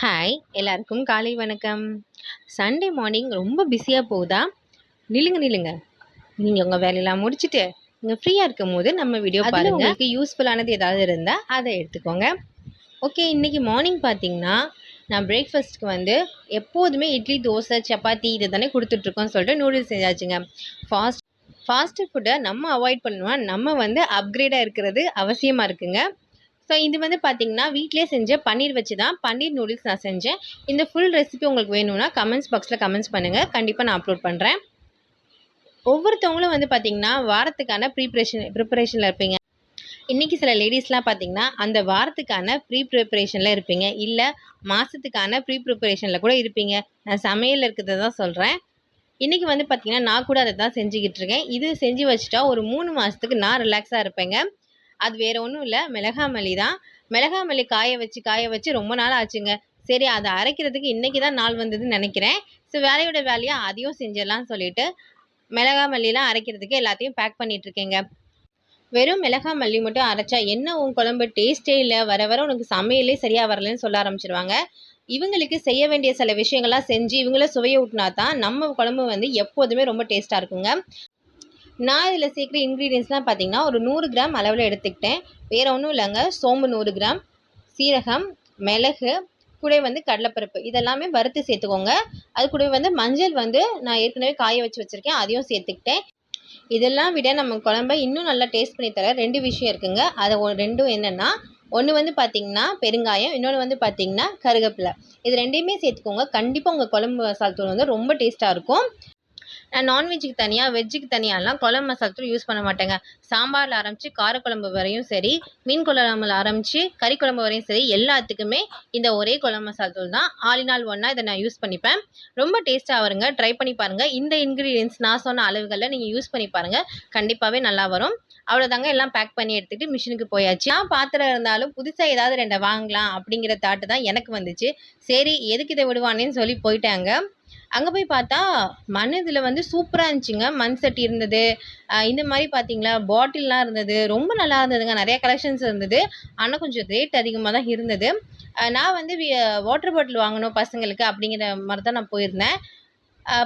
Hi எல்லாருக்கும் காலை வணக்கம். சண்டே மார்னிங் ரொம்ப பிஸியாக போகுதா? நில்லுங்க நில்லுங்க. நீங்கள் உங்கள் வேலையெல்லாம் முடிச்சுட்டு நீங்கள் ஃப்ரீயாக இருக்கும் போது நம்ம வீடியோ அதுல பாருங்க. உங்களுக்கு யூஸ்ஃபுல்லானது ஏதாவது இருந்தால் அதை எடுத்துக்கோங்க. ஓகே இன்றைக்கி மார்னிங் பார்த்தீங்கன்னா நான் பிரேக்ஃபாஸ்ட்க்கு வந்து எப்போதுமே இட்லி தோசை சப்பாத்தி இது தானே கொடுத்துட்ருக்கோம்னு சொல்லிட்டு நூடுல்ஸ் செஞ்சாச்சுங்க. ஃபாஸ்ட் ஃபாஸ்ட் ஃபுட்டை நம்ம அவாய்ட் பண்ணுவோம். நம்ம வந்து அப்கிரேடாக இருக்கிறது அவசியமாக இருக்குங்க. ஸோ இது வந்து பார்த்திங்கன்னா வீட்டிலே செஞ்ச பன்னீர் வச்சு தான் பன்னீர் நூடுல்ஸ் நான் செஞ்சேன். இந்த ஃபுல் ரெசிபி உங்களுக்கு வேணும்னா கமெண்ட்ஸ் பாக்ஸில் கமெண்ட்ஸ் பண்ணுங்கள் கண்டிப்பாக நான் அப்லோட் பண்ணுறேன் ஒவ்வொருத்தவங்களும் வந்து பார்த்தீங்கன்னா வாரத்துக்கான ப்ரீப்ரேஷன் ப்ரிப்பரேஷனில் இருப்பீங்க. இன்றைக்கி சில லேடிஸ்லாம் பார்த்திங்கன்னா அந்த வாரத்துக்கான ப்ரீ ப்ரிப்பரேஷனில் இருப்பீங்க. இல்லை மாதத்துக்கான ப்ரீ ப்ரிப்பரேஷனில் கூட இருப்பீங்க. நான் சமையல் இருக்கிறத தான் சொல்கிறேன் இன்றைக்கி வந்து பார்த்திங்கன்னா நான் கூட அதை தான் செஞ்சுக்கிட்டு இருக்கேன். இது செஞ்சு வச்சுட்டா ஒரு மூணு மாதத்துக்கு நான் ரிலாக்ஸாக இருப்பேங்க. அது வேறு ஒன்றும் இல்லை. மிளகாமல்லி தான். மிளகா மல்லி காய வச்சு காய வச்சு ரொம்ப நாள் ஆச்சுங்க. சரி அதை அரைக்கிறதுக்கு இன்றைக்கி தான் நாள் வந்ததுன்னு நினைக்கிறேன். ஸோ வேலையோட வேலையாக அதையும் செஞ்சிடலாம்னு சொல்லிட்டு மிளகா மல்லிலாம் அரைக்கிறதுக்கு எல்லாத்தையும் பேக் பண்ணிகிட்ருக்கேங்க வெறும் மிளகா மல்லி மட்டும் அரைச்சா என்ன உன் குழம்பு டேஸ்ட்டே இல்லை. வர வர உனக்கு சமையலே சரியாக வரலன்னு சொல்ல ஆரம்பிச்சிருவாங்க. இவங்களுக்கு செய்ய வேண்டிய சில விஷயங்கள்லாம் செஞ்சு இவங்கள சுவையை ஊட்டினா தான் நம்ம குழம்பு வந்து எப்போதுமே ரொம்ப டேஸ்ட்டாக இருக்குங்க. நான் இதில் சேர்க்குற இன்க்ரீடியன்ஸ்லாம் பார்த்தீங்கன்னா ஒரு நூறு கிராம் அளவில் எடுத்துக்கிட்டேன். வேறு ஒன்றும் இல்லைங்க. சோம்பு நூறு கிராம் சீரகம் மிளகு கூட வந்து கடலைப்பருப்பு. இதெல்லாமே வறுத்து சேர்த்துக்கோங்க. அது கூட வந்து மஞ்சள் வந்து நான் ஏற்கனவே காய வச்சு வச்சுருக்கேன். அதையும் சேர்த்துக்கிட்டேன். இதெல்லாம் விட நம்ம குழம்ப இன்னும் நல்லா டேஸ்ட் பண்ணி தர ரெண்டு விஷயம் இருக்குங்க. அதை ஒ ரெண்டும் என்னென்னா ஒன்று வந்து பார்த்தீங்கன்னா பெருங்காயம் இன்னொன்று வந்து பார்த்தீங்கன்னா கருவேப்பிலை இது ரெண்டையுமே சேர்த்துக்கோங்க. கண்டிப்பாக உங்கள் குழம்பு மசால் தூள் வந்து ரொம்ப டேஸ்ட்டாக இருக்கும். நான் நான்வெஜ்ஜுக்கு தனியாக வெஜ்ஜுக்கு தனியாகலாம் குழம்பு மசாலா தூள் யூஸ் பண்ண மாட்டேங்க. சாம்பாரில் ஆரம்பித்து காரக்குழம்பு வரையும் சரி மீன் குழம்புல ஆரம்பித்து கறி குழம்பு வரையும் சரி எல்லாத்துக்குமே இந்த ஒரே குழம்பு மசாலா தூள் தான். ஆல் இன் ஆல் ஒன்றா இதை நான் யூஸ் பண்ணிப்பேன். ரொம்ப டேஸ்ட்டாக வருங்க. ட்ரை பண்ணி பாருங்கள் இந்த இன்க்ரீடியன்ஸ் நான் சொன்ன அளவுகளில் நீங்கள் யூஸ் பண்ணி பாருங்கள் கண்டிப்பாகவே நல்லா வரும். அவ்வளோதாங்க எல்லாம் பேக் பண்ணி எடுத்துகிட்டு மிஷினுக்கு போயாச்சு. நான் பாத்திரம் இருந்தாலும் புதுசாக ஏதாவது ரெண்டை வாங்கலாம் அப்படிங்கிற தாட்டு தான் எனக்கு வந்துச்சு. சரி எதுக்கு இதை விடுவானேன்னு சொல்லி போயிட்டாங்க. அங்கே போய் பார்த்தா மண் இதில் வந்து சூப்பராக இருந்துச்சுங்க. மண் சட்டி இருந்தது. இந்த மாதிரி பார்த்தீங்களா பாட்டில்லாம் இருந்தது. ரொம்ப நல்லா இருந்ததுங்க. நிறைய கலெக்ஷன்ஸ் இருந்தது. ஆனால் கொஞ்சம் ரேட் அதிகமாக தான் இருந்தது. நான் வந்து வாட்டர் பாட்டில் வாங்கணும் பசங்களுக்கு அப்படிங்கிற மாதிரி தான் நான் போயிருந்தேன்.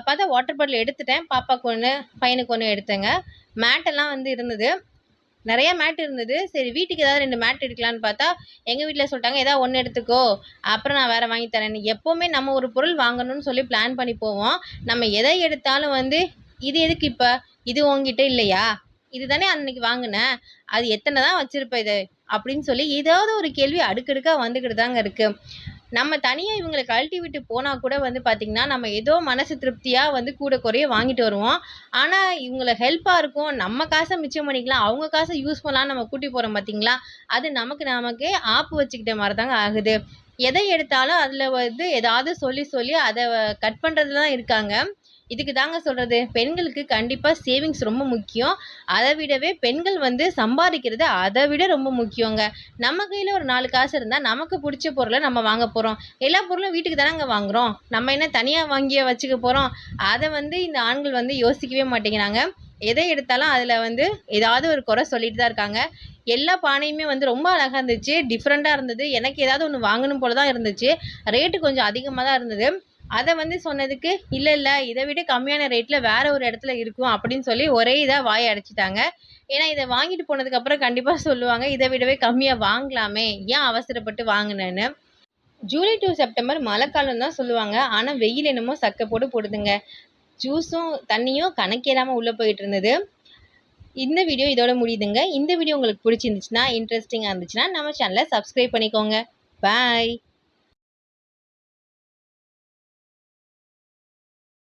பார்த்தா வாட்டர் பாட்டில் எடுத்துட்டேன். பாப்பாவுக்கு ஒன்று பையனுக்கு ஒன்று எடுத்தேங்க. மேட்டெல்லாம் வந்து இருந்தது. நிறைய மேட் இருந்தது. சரி வீட்டுக்கு ஏதாவது ரெண்டு மேட் எடுக்கலான்னு பார்த்தா எங்கள் வீட்டில் சொல்லிட்டாங்க ஏதாவது ஒன்று எடுத்துக்கோ. அப்புறம் நான் வேறு வாங்கி தரேன் எப்போவுமே நம்ம ஒரு பொருள் வாங்கணும்னு சொல்லி பிளான் பண்ணி போவோம். நம்ம எதை எடுத்தாலும் வந்து இது எதுக்கு இப்போ? இது உங்ககிட்ட இல்லையா? இது தானே அன்னைக்கு வாங்கினேன் அது எத்தனை தான் வச்சுருப்பேன் இது? அப்படின்னு சொல்லி ஏதாவது ஒரு கேள்வி அடுக்கடுக்காக வந்துக்கிட்டு தாங்க இருக்குது நம்ம தனியாக இவங்களை கழட்டி விட்டு போனால் கூட வந்து பார்த்திங்கன்னா நம்ம ஏதோ மனசு திருப்தியாக வந்து கூட குறைய வாங்கிட்டு வருவோம். ஆனால் இவங்களை ஹெல்ப்பாக இருக்கும். நம்ம காசை மிச்சம் பண்ணிக்கலாம். அவங்க காசை யூஸ் பண்ணலாம் நம்ம கூட்டி போகிறோம் பார்த்திங்களா அது நமக்கு நமக்கே ஆப்பு வச்சுக்கிட்ட மாதிரி தாங்க ஆகுது. எதை எடுத்தாலும் அதில் வந்து ஏதாவது சொல்லி சொல்லி அதை கட் பண்ணுறது தான் இருக்காங்க. இதுக்கு தாங்க சொல்கிறது பெண்களுக்கு கண்டிப்பாக சேவிங்ஸ் ரொம்ப முக்கியம். அதை விடவே பெண்கள் வந்து சம்பாதிக்கிறது அதை விட ரொம்ப முக்கியங்க. நம்ம கையில் ஒரு நாலு காசு இருந்தால் நமக்கு பிடிச்ச பொருளை நம்ம வாங்க போகிறோம் எல்லா பொருளும் வீட்டுக்கு தானங்க வாங்குகிறோம் நம்ம என்ன தனியாக வாங்கிய வச்சுக்க போகிறோம் அதை வந்து இந்த ஆண்கள் வந்து யோசிக்கவே மாட்டேங்கிறாங்க. எதை எடுத்தாலும் அதில் வந்து ஏதாவது ஒரு குறை சொல்லிட்டு தான் இருக்காங்க. எல்லா பானையுமே வந்து ரொம்ப அழகாக இருந்துச்சு. டிஃப்ரெண்ட்டாக இருந்தது. எனக்கு ஏதாவது ஒன்று வாங்கணும் போல தான் இருந்துச்சு. ரேட்டு கொஞ்சம் அதிகமாக தான் இருந்தது. அதை வந்து சொன்னதுக்கு இல்லை இல்லை இதை விட கம்மியான ரேட்டில் வேற ஒரு இடத்துல இருக்கும் அப்படின்னு சொல்லி ஒரே இதாக வாயை அடைச்சிட்டாங்க. ஏன்னா இதை வாங்கிட்டு போனதுக்கப்புறம் கண்டிப்பாக சொல்லுவாங்க இதை விடவே கம்மியாக வாங்கலாமே ஏன் அவசரப்பட்டு வாங்கினேன்னு? ஜூலை டு செப்டம்பர் மழைக்காலம் தான் சொல்லுவாங்க ஆனால் வெயில் என்னமோ சக்கை போட்டு போடுதுங்க. ஜூஸும் தண்ணியும் கணக்கேறாமல் உள்ளே போயிட்டு இருந்தது. இந்த வீடியோ இதோட முடியுதுங்க. இந்த வீடியோ உங்களுக்கு பிடிச்சிருந்துச்சுன்னா இன்ட்ரெஸ்டிங்காக இருந்துச்சுன்னா நம்ம சேனலை சப்ஸ்கிரைப் பண்ணிக்கோங்க. பாய்